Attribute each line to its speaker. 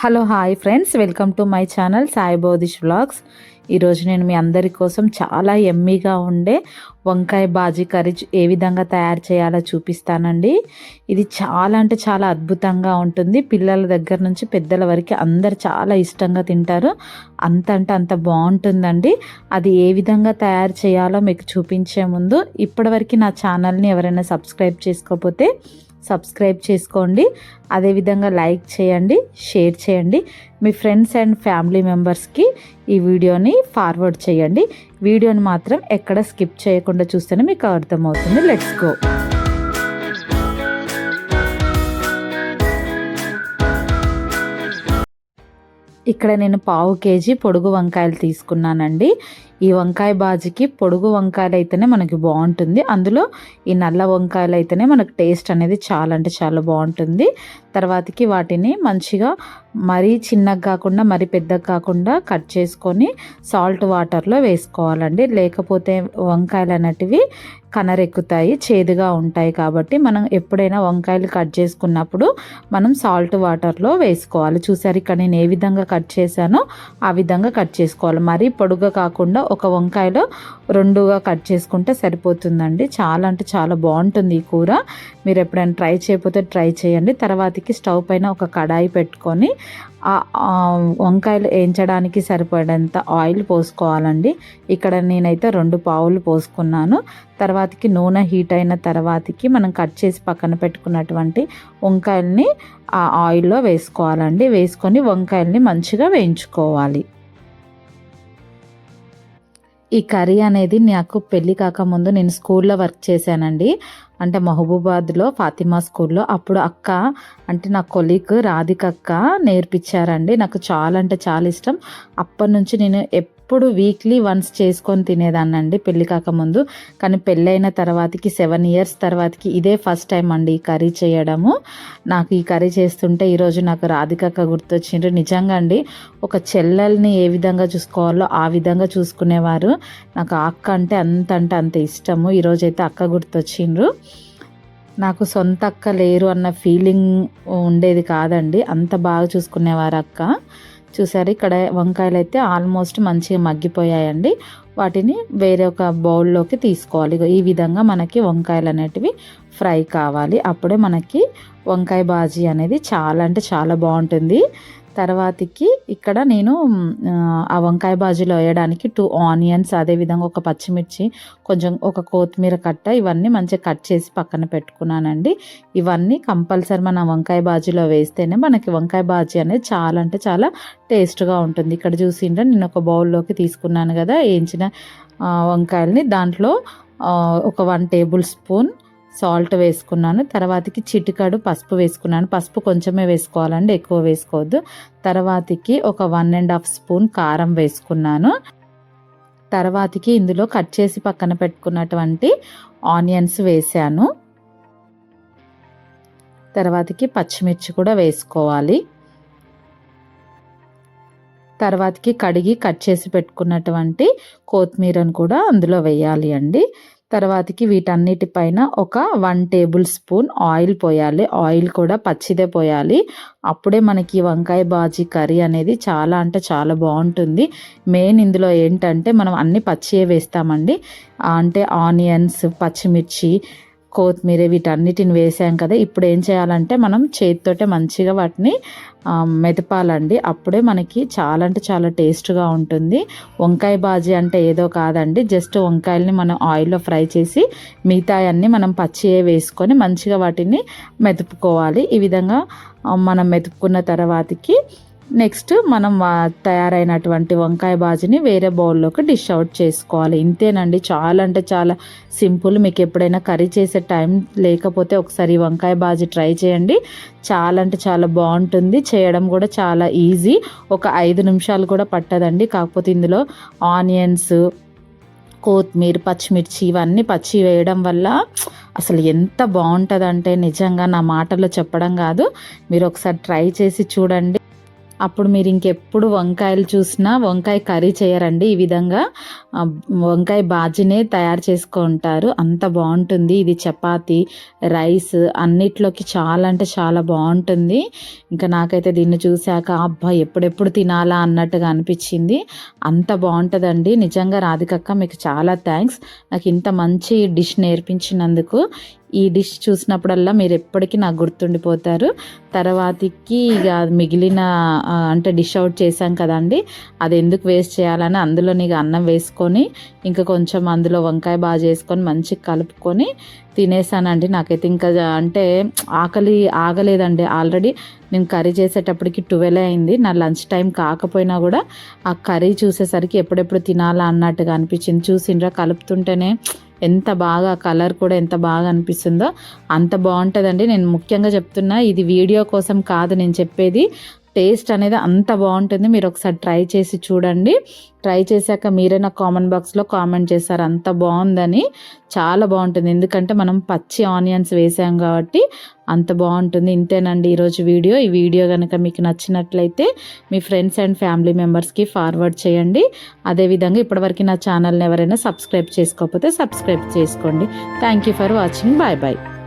Speaker 1: Hello hi friends. Welcome to my channel Sai Bodhish vlogs. ఈరోజు నేను మీ అందరి కోసం చాలా ఎమ్మీగా ఉండే వంకాయ బాజీ కర్రీ ఏ విధంగా తయారు చేయాలో చూపిస్తానండి. ఇది చాలా అంటే చాలా అద్భుతంగా ఉంటుంది. పిల్లల దగ్గర నుంచి పెద్దల వరకు అందరు చాలా ఇష్టంగా తింటారు. అంత అంటే అంత బాగుంటుందండి. అది ఏ విధంగా తయారు చేయాలో మీకు చూపించే ముందు ఇప్పటివరకు నా ఛానల్ని ఎవరైనా సబ్స్క్రైబ్ చేసుకోకపోతే సబ్స్క్రైబ్ చేసుకోండి. అదేవిధంగా లైక్ చేయండి షేర్ చేయండి. మీ ఫ్రెండ్స్ అండ్ ఫ్యామిలీ మెంబర్స్కి ఈ వీడియోని ఫార్వర్డ్ చేయండి. వీడియోని మాత్రం ఎక్కడ స్కిప్ చేయకుండా చూస్తేనే మీకు అర్థమవుతుంది. Let's go. ఇక్కడ నేను పావు కేజీ పొడుగు వంకాయలు తీసుకున్నానండి. ఈ వంకాయ బాజీకి పొడుగు వంకాయలు అయితేనే మనకి బాగుంటుంది. అందులో ఈ నల్ల వంకాయలు అయితేనే మనకు టేస్ట్ అనేది చాలా అంటే చాలా బాగుంటుంది. తర్వాతకి వాటిని మంచిగా మరీ చిన్నగా కాకుండా మరీ పెద్దగా కాకుండా కట్ చేసుకొని సాల్ట్ వాటర్లో వేసుకోవాలండి. లేకపోతే వంకాయలు అనేటివి కనరెక్కుతాయి చేదుగా ఉంటాయి కాబట్టి మనం ఎప్పుడైనా వంకాయలు కట్ చేసుకున్నప్పుడు మనం సాల్ట్ వాటర్లో వేసుకోవాలి. చూసారు ఇక్కడ నేను ఏ విధంగా కట్ చేశానో ఆ విధంగా కట్ చేసుకోవాలి. మరీ పొడుగా కాకుండా ఒక వంకాయలో రెండుగా కట్ చేసుకుంటే సరిపోతుందండి. చాలా అంటే చాలా బాగుంటుంది ఈ కూర. మీరు ఎప్పుడైనా ట్రై చేయకపోతే ట్రై చేయండి. తర్వాతకి స్టవ్ పైన ఒక కడాయి పెట్టుకొని వంకాయలు వేయించడానికి సరిపడేంత ఆయిల్ పోసుకోవాలండి. ఇక్కడ నేనైతే రెండు పావులు పోసుకున్నాను. తర్వాతకి నూనె హీట్ అయిన తర్వాతకి మనం కట్ చేసి పక్కన పెట్టుకున్నటువంటి వంకాయల్ని ఆ ఆయిల్లో వేసుకోవాలండి. వేసుకొని వంకాయల్ని మంచిగా వేయించుకోవాలి. ఈ కర్రీ అనేది నాకు పెళ్ళి కాకముందు నేను స్కూల్లో వర్క్ చేశానండి. అంటే మహబూబాద్లో ఫాతిమా స్కూల్లో అప్పుడు అక్క అంటే నా కొలీగ్ రాధిక అక్క నేర్పించారండి. నాకు చాలా అంటే చాలా ఇష్టం. అప్పటి నుంచి నేను అప్పుడు వీక్లీ వన్స్ చేసుకొని తినేదాన్నండి పెళ్ళి కాకముందు. కానీ పెళ్ళైన తర్వాతకి సెవెన్ ఇయర్స్ తర్వాతకి ఇదే ఫస్ట్ టైం అండి ఈ కర్రీ చేయడము. నాకు ఈ కర్రీ చేస్తుంటే ఈరోజు నాకు రాధికక్క గుర్తొచ్చిండ్రు. నిజంగా అండి ఒక చెల్లెల్ని ఏ విధంగా చూసుకోవాలో ఆ విధంగా చూసుకునేవారు. నాకు అక్క అంటే అంత అంటే అంత ఇష్టము. ఈరోజైతే అక్క గుర్తొచ్చిండ్రు. నాకు సొంత అక్క లేరు అన్న ఫీలింగ్ ఉండేది కాదండి. అంత బాగా చూసుకునేవారు అక్క. చూసారు ఇక్కడ వంకాయలు అయితే ఆల్మోస్ట్ మంచిగా మగ్గిపోయాయండి. వాటిని వేరే ఒక బౌల్లోకి తీసుకోవాలి. ఈ విధంగా మనకి వంకాయలు అనేటివి ఫ్రై కావాలి. అప్పుడే మనకి వంకాయ బాజీ అనేది చాలా అంటే చాలా బాగుంటుంది. తర్వాతకి ఇక్కడ నేను ఆ వంకాయ బాజీలో వేయడానికి టూ ఆనియన్స్ అదేవిధంగా ఒక పచ్చిమిర్చి కొంచెం ఒక కొత్తిమీర కట్ట ఇవన్నీ మంచిగా కట్ చేసి పక్కన పెట్టుకున్నానండి. ఇవన్నీ కంపల్సరీ మన వంకాయ బాజీలో వేస్తేనే మనకి వంకాయ బాజీ అనేది చాలా అంటే చాలా టేస్ట్గా ఉంటుంది. ఇక్కడ చూసిండ్రే నేను ఒక బౌల్లోకి తీసుకున్నాను కదా వేయించిన వంకాయల్ని దాంట్లో ఒక వన్ టేబుల్ స్పూన్ సాల్ట్ వేసుకున్నాను. తర్వాతకి చిటికాడు పసుపు వేసుకున్నాను. పసుపు కొంచెమే వేసుకోవాలండి ఎక్కువ వేసుకోవద్దు. తర్వాతకి ఒక వన్ అండ్ హాఫ్ స్పూన్ కారం వేసుకున్నాను. తర్వాతకి ఇందులో కట్ చేసి పక్కన పెట్టుకున్నటువంటి ఆనియన్స్ వేసాను. తర్వాతకి పచ్చిమిర్చి కూడా వేసుకోవాలి. తర్వాతకి కడిగి కట్ చేసి పెట్టుకున్నటువంటి కొత్తిమీరను కూడా అందులో వేయాలి అండి. తర్వాతకి వీటన్నిటిపైన ఒక వన్ టేబుల్ స్పూన్ ఆయిల్ పోయాలి. ఆయిల్ కూడా పచ్చిదే పోయాలి. అప్పుడే మనకి వంకాయ బాజీ కర్రీ అనేది చాలా అంటే చాలా బాగుంటుంది. మెయిన్ ఇందులో ఏంటంటే మనం అన్ని పచ్చియే వేస్తామండి. అంటే ఆనియన్స్ పచ్చిమిర్చి కొత్తిమీర వీటన్నిటిని వేసాం కదా ఇప్పుడు ఏం చేయాలంటే మనం చేతితోటే మంచిగా వాటిని మెదపాలండి. అప్పుడే మనకి చాలా అంటే చాలా టేస్ట్గా ఉంటుంది. వంకాయ బాజీ అంటే ఏదో కాదండి. జస్ట్ వంకాయల్ని మనం ఆయిల్లో ఫ్రై చేసి మిగతాయన్నీ మనం పచ్చియే వేసుకొని మంచిగా వాటిని మెదుపుకోవాలి. ఈ విధంగా మనం మెతుక్కున్న తర్వాతకి నెక్స్ట్ మనం తయారైనటువంటి వంకాయ బాజీని వేరే బౌల్లోకి డిష్ అవుట్ చేసుకోవాలి. ఇంతేనండి. చాలా అంటే చాలా సింపుల్. మీకు ఎప్పుడైనా కర్రీ చేసే టైం లేకపోతే ఒకసారి వంకాయ బాజీ ట్రై చేయండి. చాలా అంటే చాలా బాగుంటుంది. చేయడం కూడా చాలా ఈజీ. ఒక ఐదు నిమిషాలు కూడా పట్టదండి. కాకపోతే ఇందులో ఆనియన్స్ కొత్తిమీర పచ్చిమిర్చి ఇవన్నీ పచ్చి వేయడం వల్ల అసలు ఎంత బాగుంటుందంటే నిజంగా నా మాటల్లో చెప్పడం కాదు. మీరు ఒకసారి ట్రై చేసి చూడండి. అప్పుడు మీరు ఇంకెప్పుడు వంకాయలు చూసినా వంకాయ కర్రీ చేయరండి. ఈ విధంగా వంకాయ బాజీనే తయారు చేసుకుంటారు అంత బాగుంటుంది. ఇది చపాతి రైస్ అన్నిట్లోకి చాలా అంటే చాలా బాగుంటుంది. ఇంకా నాకైతే దీన్ని చూశాక అబ్బా ఎప్పుడెప్పుడు తినాలా అన్నట్టుగా అనిపించింది. అంత బాగుంటుందండి. నిజంగా రాధికక్క మీకు చాలా థ్యాంక్స్. నాకు ఇంత మంచి డిష్ నేర్పించినందుకు. ఈ డిష్ చూసినప్పుడల్లా మీరు ఎప్పటికీ నాకు గుర్తుండిపోతారు. తర్వాతకి ఇక మిగిలిన అంటే డిష్ అవుట్ చేశాం కదండి అది ఎందుకు వేస్ట్ చేయాలని అందులో ఇక అన్నం వేసుకొని ఇంకా కొంచెం అందులో వంకాయ బాగా చేసుకొని మంచిగా కలుపుకొని తినేసానండి. నాకైతే ఇంకా అంటే ఆకలి ఆగలేదండి. ఆల్రెడీ నేను కర్రీ చేసేటప్పటికి ట్వెల్వ్ అయింది. నా లంచ్ టైం కాకపోయినా కూడా ఆ కర్రీ చూసేసరికి ఎప్పుడెప్పుడు తినాలా అన్నట్టుగా అనిపించింది. చూసిండ్రా కలుపుతుంటేనే ఎంత బాగా కలర్ కూడా ఎంత బాగా అనిపిస్తుందో అంత బాగుంటుందండి. నేను ముఖ్యంగా చెప్తున్నా ఇది వీడియో కోసం కాదు నేను చెప్పేది టేస్ట్ అనేది అంత బాగుంటుంది. మీరు ఒకసారి ట్రై చేసి చూడండి. ట్రై చేశాక మీరే నా కామెంట్ బాక్స్లో కామెంట్ చేశారు. అంత బాగుందని. చాలా బాగుంటుంది. ఎందుకంటే మనం పచ్చి ఆనియన్స్ వేసాం కాబట్టి అంత బాగుంటుంది. ఇంతేనండి ఈరోజు వీడియో. ఈ వీడియో కనుక మీకు నచ్చినట్లయితే మీ ఫ్రెండ్స్ అండ్ ఫ్యామిలీ మెంబర్స్కి ఫార్వర్డ్ చేయండి. అదేవిధంగా ఇప్పటివరకు నా ఛానల్ని ఎవరైనా సబ్స్క్రైబ్ చేసుకోకపోతే సబ్స్క్రైబ్ చేసుకోండి. Thank you for watching. Bye bye.